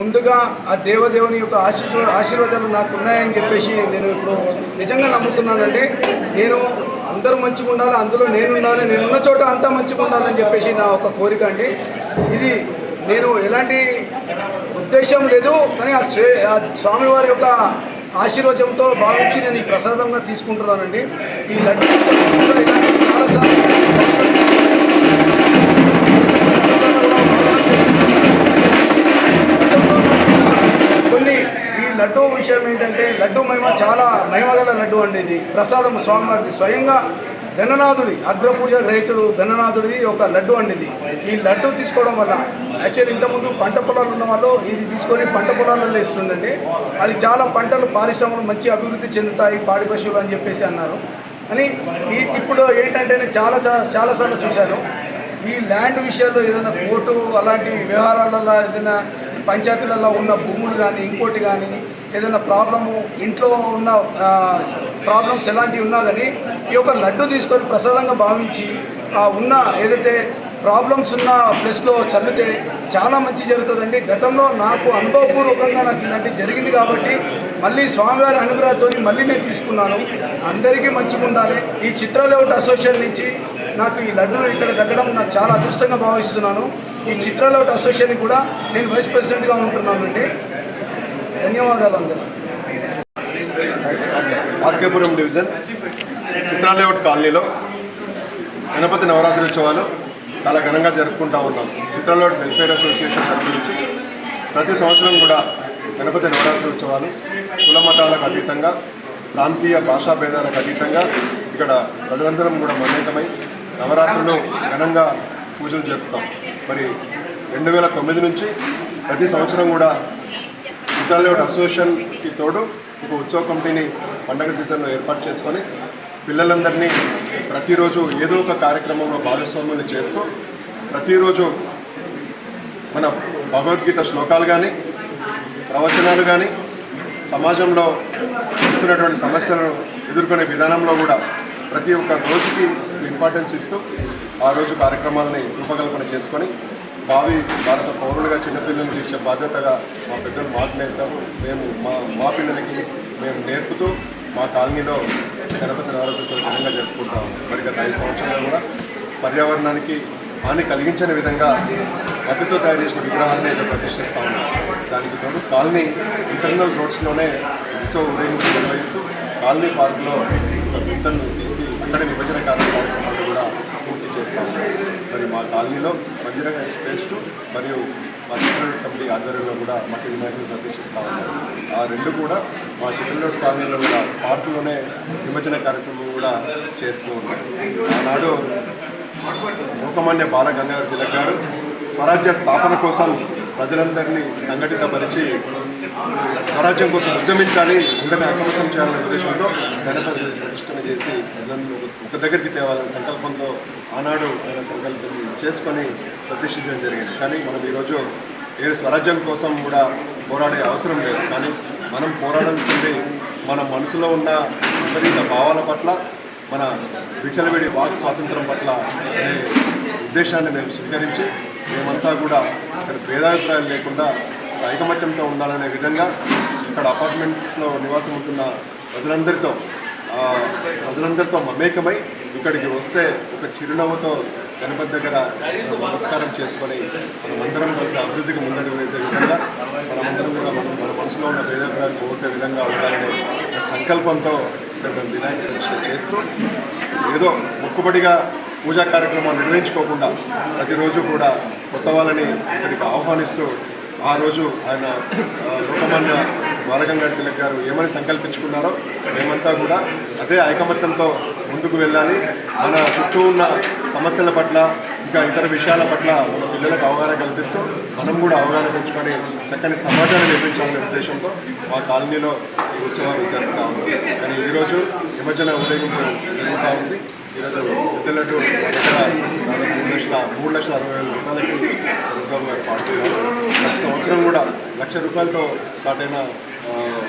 ముందుగా ఆ దేవదేవుని యొక్క ఆశీర్వ ఆశీర్వాదాలు నాకు ఉన్నాయని చెప్పేసి నేను ఇప్పుడు నిజంగా నమ్ముతున్నానండి. నేను అందరూ మంచిగా ఉండాలి అందులో నేను ఉండాలి నేను ఉన్న చోట అంతా మంచిగా ఉండాలని చెప్పేసి నా ఒక కోరిక అండి. ఇది నేను ఎలాంటి ఉద్దేశం లేదు కానీ ఆ స్వే ఆ స్వామివారి యొక్క ఆశీర్వచనంతో భావించి నేను ఈ ప్రసాదంగా తీసుకుంటున్నానండి. ఈ లడ్డు అనేది ఇది ప్రసాదం స్వామివారిది. స్వయంగా గణనాథుడి అగ్రపూజ రైతుడు గణనాథుడిది ఒక లడ్డు అండి ఇది ఈ లడ్డు తీసుకోవడం వల్ల యాక్చువల్లీ ఇంతకుముందు పంట పొలాలు ఉన్న వాళ్ళు ఇది తీసుకొని పంట పొలాలలో ఇస్తుండండి. అది చాలా పంటలు పారిశ్రమలు మంచి అభివృద్ధి చెందుతాయి పాడి పశువులు అని చెప్పేసి అన్నారు. అని ఈ ఇప్పుడు ఏంటంటే నేను చాలా చాలాసార్లు చూశాను. ఈ ల్యాండ్ విషయాల్లో ఏదైనా కోర్టు అలాంటి వ్యవహారాలలో ఏదైనా పంచాయతీలలో ఉన్న భూములు కానీ ఇంకోటి కానీ ఏదైనా ప్రాబ్లము ఇంట్లో ఉన్న ప్రాబ్లమ్స్ ఎలాంటివి ఉన్నా కానీ ఈ యొక్క లడ్డు తీసుకొని ప్రసాదంగా భావించి ఆ ఉన్న ఏదైతే ప్రాబ్లమ్స్ ఉన్న ప్లేస్లో చల్లితే చాలా మంచి జరుగుతుందండి. గతంలో నాకు అనుభవపూర్వకంగా నాకు ఇలాంటివి జరిగింది కాబట్టి మళ్ళీ స్వామివారి అనుగ్రహంతో మళ్ళీ నేను తీసుకున్నాను. అందరికీ మంచిగా ఉండాలి. ఈ చిత్రలేవుట్ అసోసియేషన్ నుంచి నాకు ఈ లడ్డు ఇక్కడ తగ్గడం నాకు చాలా అదృష్టంగా భావిస్తున్నాను. ఈ చిత్రలేవుట్ అసోసియేషన్ కూడా నేను వైస్ ప్రెసిడెంట్గా ఉంటున్నానండి. ధన్యవాదాలు అందరూ ఆర్కేపురం డివిజన్ చిత్రాలేఅవుట్ కాలనీలో గణపతి నవరాత్రి ఉత్సవాలు చాలా ఘనంగా జరుపుకుంటా ఉన్నాం. చిత్రాలేఅవుట్ వెల్ఫేర్ అసోసియేషన్ తరఫు నుంచి ప్రతి సంవత్సరం కూడా గణపతి నవరాత్రి ఉత్సవాలు కుల మతాలకు అతీతంగా ప్రాంతీయ భాషా భేదాలకు అతీతంగా ఇక్కడ ప్రజలందరం కూడా మమేకమై నవరాత్రులు ఘనంగా పూజలు జరుపుతాం. మరి రెండు వేల తొమ్మిది నుంచి ప్రతి సంవత్సరం కూడా చిత్రాలేవుట్ అసోసియేషన్కి తోడు ఒక ఉత్సవ కమిటీని పండగ సీజన్లో ఏర్పాటు చేసుకొని పిల్లలందరినీ ప్రతిరోజు ఏదో ఒక కార్యక్రమంలో భాగస్వామ్యం చేస్తూ ప్రతిరోజు మన భగవద్గీత శ్లోకాలు కానీ ప్రవచనాలు కానీ సమాజంలో వస్తున్నటువంటి సమస్యలను ఎదుర్కొనే విధానంలో కూడా ప్రతి ఒక్క రోజుకి ఇంపార్టెన్స్ ఇస్తూ ఆ రోజు కార్యక్రమాలని రూపకల్పన చేసుకొని భావి భారత పౌరులుగా చిన్నపిల్లలు తీసే బాధ్యతగా మా పెద్దలు మాకు నేర్పుతాము మేము మా మా పిల్లలకి మేము నేర్పుతూ మా కాలనీలో గణపతి నవరాత్రులు ఘనంగా జరుపుకుంటాము మరి గత ఐదు సంవత్సరాలు కూడా పర్యావరణానికి హాని కలిగించని విధంగా మట్టితో తయారు చేసిన విగ్రహాలని ఇక్కడ ప్రతిష్ఠిస్తా ఉన్నాం. దానికి తోడు కాలనీ ఇంటర్నల్ రోడ్స్లోనే ఉత్సవ ఉదయం నిర్వహిస్తూ కాలనీ పార్కులో ఒక గుంతను తీసి అక్కడ విభజన కారణం కూడా పూర్తి చేస్తాము మరి మా కాలనీలో మందిరంగా ఎక్స్ప్రెస్టు మరియు మా చిత్రలోడ్ కమిటీ ఆధ్వర్యంలో కూడా మట్టి వినాయకులు ప్రతిష్ఠిస్తా ఉన్నారు. ఆ రెండు కూడా మా చిత్రలోడ్ కాలనీలో కూడా పార్కులోనే విభజన కార్యక్రమం కూడా చేస్తూ ఉన్నాం. ఆనాడు లోకమాన్య బాల గంగాధర తిలక్ గారు స్వరాజ్య స్థాపన కోసం ప్రజలందరినీ సంఘటితపరిచి స్వరాజ్యం కోసం ఉద్యమించాలి అందరినీ అకమతం చేయాలనే ఉద్దేశంతో గణపతి ప్రతిష్టన చేసి ప్రజలను ఒక దగ్గరికి తేవాలనే సంకల్పంతో ఆనాడు ఆయన సంకల్పం చేసుకొని ప్రతిష్ఠించడం జరిగింది. కానీ మనం ఈరోజు ఏ స్వరాజ్యం కోసం కూడా పోరాడే అవసరం లేదు. కానీ మనం పోరాడాల్సింది మన మనసులో ఉన్న విపరీత భావాల పట్ల మన విచలవిడి వాక్ స్వాతంత్రం పట్ల అనే ఉద్దేశాన్ని మేము స్వీకరించి మేమంతా కూడా ఇక్కడ భేదాభిప్రాయాలు లేకుండా ఒక ఐకమత్యంతో ఉండాలనే విధంగా ఇక్కడ అపార్ట్మెంట్స్లో నివాసం ఉంటున్న ప్రజలందరితో ప్రజలందరితో మమేకమై ఇక్కడికి వస్తే ఒక చిరునవ్వుతో గణపతి దగ్గర నమస్కారం చేసుకొని మనమందరం కలిసి అభివృద్ధికి ముందడుగు వేసే విధంగా మనమందరం కూడా మనం మన మనసులో ఉన్న భేదాభిప్రాయాలు పోగొట్టే విధంగా ఉండాలనే సంకల్పంతో ఇక్కడ వినాయక చేస్తూ ఏదో మొక్కుబడిగా పూజా కార్యక్రమాలు నిర్వహించుకోకుండా ప్రతిరోజు కూడా కొత్త వాళ్ళని ఇక్కడికి ఆహ్వానిస్తూ ఆ రోజు ఆయన లోకమాన్య ద్వారకంగా తిలక్ గారు ఏమని సంకల్పించుకున్నారో మేమంతా కూడా అదే ఐకమత్యంతో ముందుకు వెళ్ళాలి. మన చుట్టూ ఉన్న సమస్యల పట్ల ఇంకా ఇతర విషయాల పట్ల మన పిల్లలకు అవగాహన కల్పిస్తూ మనం కూడా అవగాహన పెంచుకొని చక్కని సమాజాన్ని నిర్మించాలనే ఉద్దేశంతో మా కాలనీలో ఈ ఉత్సవాలు జరుగుతూ ఉంది కానీ ఈరోజు నిమజ్జన ఉదయం జరుగుతూ ఉంది. ఈరోజు మూడు లక్షల మూడు లక్షల అరవై వేల రూపాయలకి దుర్గాబు గారు ప్రతి సంవత్సరం కూడా లక్ష రూపాయలతో స్టార్ట్ అయిన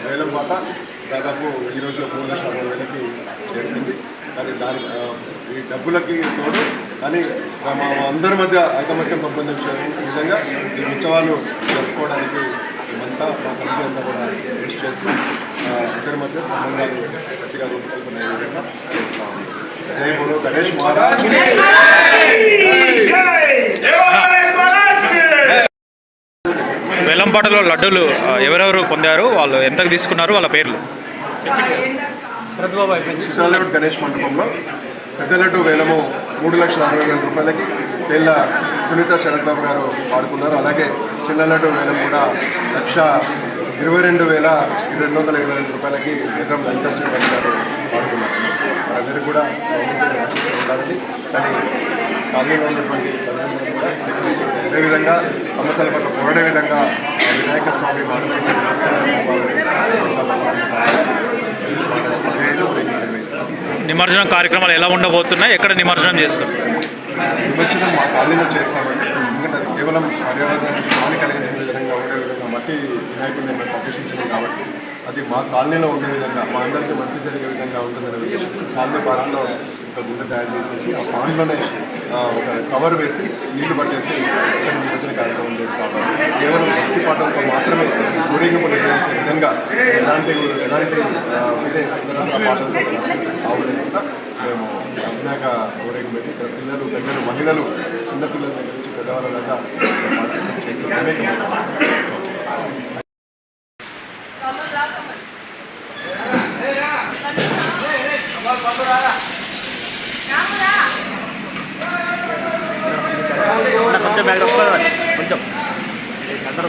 వేలం పాట దాదాపు ఈరోజు మూడు లక్షల అరవై వేలకి చేరుతుంది కానీ దాని ఈ డబ్బులకి తోడు కానీ మా అందరి మధ్య ఐకమత్యం పెంపొందించే విధంగా ఈ ఉత్సవాలు జరుపుకోవడానికి మేమంతా మా కమిటీ అంతా కూడా కృషి చేస్తూ ఇద్దరి మధ్య సంబంధాలు గట్టిగా రూపకల్పన విధంగా గణేష్ మహారాజ్. వేలంపాటలో లడ్డూలు ఎవరెవరు పొందారు వాళ్ళు ఎంతకు తీసుకున్నారు వాళ్ళ పేర్లు? గణేష్ మండపంలో పెద్ద లడ్డు వేలము మూడు లక్షల అరవై వేల రూపాయలకి వీళ్ళ సునీత శరత్ బాబు గారు పాడుకున్నారు. అలాగే చిన్న లడ్డు వేలం కూడా లక్ష ఇరవై రెండు వేల రెండు వందల ఇరవై రెండు రూపాయలకి విక్రమ్ లలిత శ్రీనివాస్ గారు పాడుకున్నారు. వాళ్ళందరూ కూడా ఉండాలని కానీ కాలనీలో ఉన్నటువంటి ప్రజలందరూ కూడా అదేవిధంగా సమస్యల పట్ల పోరాడే విధంగా వినాయక స్వామి నిమజ్జనం కార్యక్రమాలు ఎలా ఉండబోతున్నాయి? ఎక్కడ నిమజ్జనం చేస్తారు? విమర్శనం మా కాలనీలో చేస్తామండి. ఎందుకంటే అది కేవలం పర్యావరణానికి హాని కలిగించే విధంగా ఉండే విధంగా మట్టి వినాయకుడిని మేము ప్రదర్శించినాం కాబట్టి అది మా కాలనీలో ఉండే విధంగా మా అందరికీ మంచి జరిగే విధంగా ఉంటుందనే ఉద్దేశంతో కాలనీ పార్కులో ఒక గుండె తయారు చేసేసి ఆ పాండ్లోనే ఒక కవర్ వేసి నీళ్ళు పట్టేసి ఇక్కడ నిమజ్జన కార్యక్రమం చేస్తాము. కేవలం భక్తి పాటలతో మాత్రమే ఊరేగింపు నిర్వహించే విధంగా ఎలాంటి ఎలాంటి వేరే ఇతరత్ర పాటలతో కావలేకుండా మేము అభినాక ఊరేగింపు ఇక్కడ పిల్లలు పెద్దలు మహిళలు చిన్నపిల్లల దగ్గర నుంచి పెద్దవాళ్ళ దాకా పార్టిసిపేట్ చేసి కొంచెం కొంచెం. అందరూ